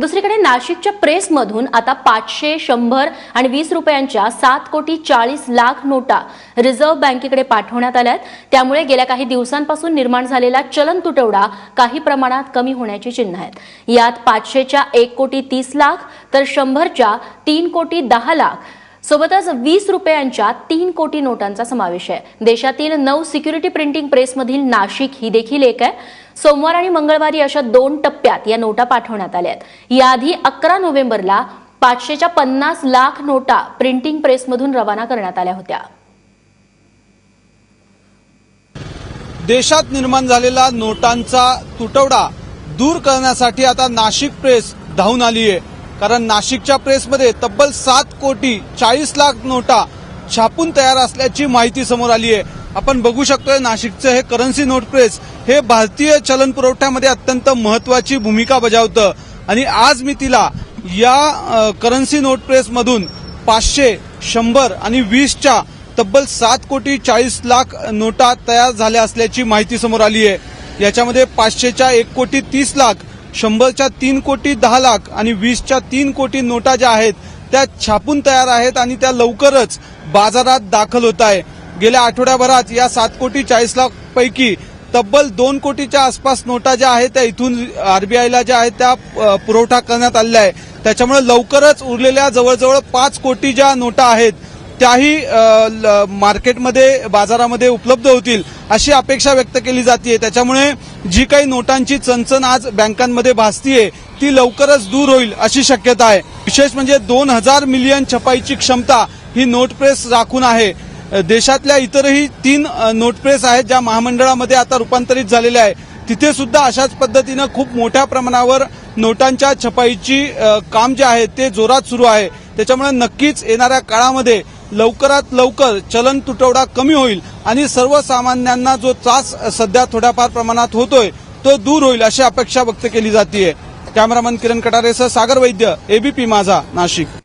दुसरीकडे नाशिकच्या प्रेसमधून आता पाचशे शंभर आणि वीस रुपयांच्या सात कोटी चाळीस लाख नोटा रिझर्व्ह बँकेकडे पाठवण्यात आल्यात त्यामुळे गेल्या काही दिवसांपासून निर्माण झालेला चलन तुटवडा काही प्रमाणात कमी होण्याची चिन्ह आहेत. यात पाचशेच्या एक कोटी तीस लाख तर शंभरच्या तीन कोटी दहा लाख सोबतच वीस रुपयांच्या तीन कोटी नोटांचा समावेश आहे. देशातील नऊ सिक्युरिटी प्रिंटिंग प्रेसमधील नाशिक ही देखील एक आहे. सोमवार आणि मंगळवारी अशा दोन टप्प्यात या नोटा पाठवण्यात आल्या आहेत. याआधी अकरा नोव्हेंबरला पाचशेच्या पन्नास लाख नोटा प्रिंटिंग प्रेसमधून रवाना करण्यात आल्या होत्या. देशात निर्माण झालेला नोटांचा तुटवडा दूर करण्यासाठी आता नाशिक प्रेस धावून आली आहे कारण नाशिकच्या प्रेसमध्ये तब्बल सात कोटी चाळीस लाख नोटा छापून तयार असल्याची माहिती समोर आली आहे. आपण बघू शकतोय नाशिकचं हे करन्सी नोट प्रेस हे भारतीय चलन पुरवठ्यामध्ये अत्यंत महत्वाची भूमिका बजावतं. आणि आज मी तिला या करन्सी नोट प्रेसमधून पाचशे शंभर आणि वीसच्या तब्बल सात कोटी चाळीस लाख नोटा तयार झाल्या असल्याची माहिती समोर आली आहे. याच्यामध्ये पाचशेच्या एक कोटी तीस लाख शंभरच्या तीन कोटी दहा लाख आणि वीसच्या तीन कोटी नोटा ज्या आहेत त्या छापून तयार आहेत आणि त्या लवकरच बाजारात दाखल होत आहे. गेल्या आठवड्याभरात या सात कोटी चाळीस लाख पैकी तब्बल दोन कोटीच्या आसपास नोटा ज्या आहेत त्या इथून आरबीआयला ज्या आहेत त्या पुरवठा करण्यात आलेल्या आहे त्याच्यामुळे लवकरच उरलेल्या जवळजवळ पाच कोटी ज्या नोटा आहेत त्याही ल- मार्केटमध्ये बाजारामध्ये उपलब्ध होतील अशी अपेक्षा व्यक्त केली जाते त्याच्यामुळे जी काही नोटांची चणचण आज बँकांमध्ये भासतीये ती लवकरच दूर होईल अशी शक्यता आहे. विशेष म्हणजे दोन हजार मिलियन छपाईची क्षमता ही नोट प्रेस राखून आहे. देशातल्या इतरही तीन नोट प्रेस आहेत ज्या महामंडळामध्ये आता रूपांतरित झालेल्या आहे तिथे सुद्धा अशाच पद्धतीनं खूप मोठ्या प्रमाणावर नोटांच्या छपाईची काम जे आहे ते जोरात सुरू आहे. त्याच्यामुळे नक्कीच येणाऱ्या काळामध्ये लवकरात लवकर चलन तुटवडा कमी होईल आणि सर्वसामान्यांना जो त्रास सध्या थोड्याफार प्रमाणात होतोय तो दूर होईल अशी अपेक्षा व्यक्त केली जाते कॅमेरामन किरण कटारेसह सागर वैद्य एबीपी माझा नाशिक.